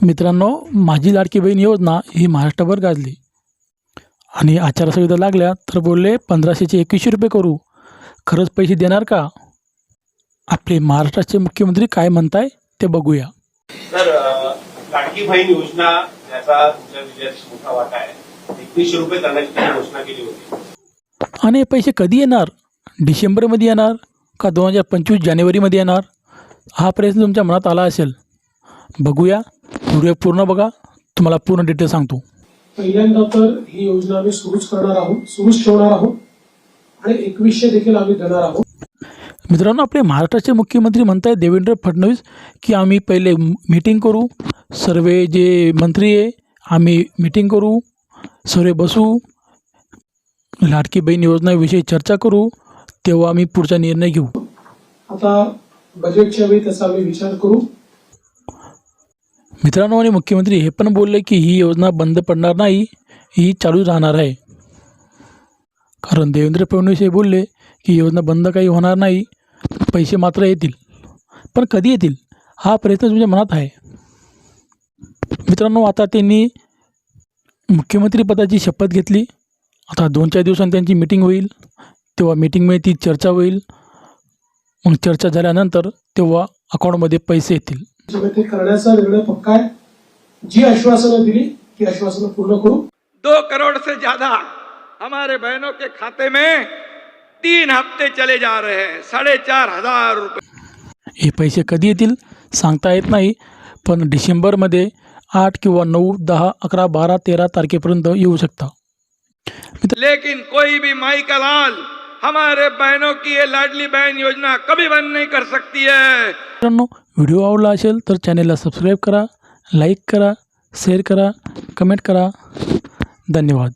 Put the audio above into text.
मित्रांनो माझी लाडकी बहीण योजना ही महाराष्ट्रभर गाजली. आणि आचारसंहिता लागल्या तर बोलले पंधराशेचे एकवीसशे रुपये करू. खरंच पैसे देणार का? आपले महाराष्ट्राचे मुख्यमंत्री काय म्हणताय ते बघूया. तर लाडकी बहीण योजना याचा मोठा वाटा आहे. एकवीसशे रुपये करण्याची घोषणा केली होती. आणि हे पैसे कधी येणार? डिसेंबरमध्ये येणार का दोन हजार पंचवीस जानेवारीमध्ये येणार? हा प्रश्न तुमच्या मनात आला असेल. बघूया. व्हिडिओ पूर्ण बघा तुम्हाला पूर्ण डिटेल सांगतो. पहिल्यांदा तर ही योजना आम्ही सुरूच करणार आहोत सुरूच ठेवणार आहोत आणि एकवीसशे देखील आम्ही देणार आहोत. मित्रांनो आपले महाराष्ट्राचे मुख्यमंत्री म्हणत आहेत देवेंद्र फडणवीस की आम्ही पहिले मीटिंग करू सर्व जे मंत्री आहे आम्ही मीटिंग करू सर्व बसू लाडकी बहीण योजनेविषयी चर्चा करू तेव्हा आम्ही पुढचा निर्णय घेऊ. आता बजेटच्या वेळी त्याचा आम्ही विचार करू. मित्रांनो आणि मुख्यमंत्री हे पण बोलले की ही योजना बंद पडणार नाही ही चालू राहणार आहे. कारण देवेंद्र फडणवीस हे बोलले की योजना बंद काही होणार नाही पैसे मात्र येतील. पण कधी येतील हा प्रयत्न तुमच्या मनात आहे? मित्रांनो आता त्यांनी मुख्यमंत्रीपदाची शपथ घेतली. आता दोन चार दिवसांनी त्यांची मिटिंग होईल तेव्हा मिटिंगमध्ये ती चर्चा होईल. मग चर्चा झाल्यानंतर तेव्हा अकाउंटमध्ये पैसे येतील. त्याच्यामुळे करण्याचा निर्णय पक्का आहे. जी आश्वासनं दिली ती आश्वासनं पूर्ण करू. दो करोड़ से ज़्यादा हमारे बहनों के खाते में तीन हफ़्ते चले जा रहे हैं साढ़े चार हज़ार रुपए हे पैसे कधी येतील सांगता येत नाही पण डिसेंबरमध्ये आठ किंवा नऊ दहा अकरा बारा तेरा तारखेपर्यंत येऊ शकता. लेकिन कोई भी माई का लाल हमारे बहनों की ये लाडली बहन योजना कभी बंद नहीं कर सकती है। व्हिडिओ आवडला असेल तर चॅनेलला सबस्क्राईब करा लाईक करा शेअर करा कमेंट करा. धन्यवाद.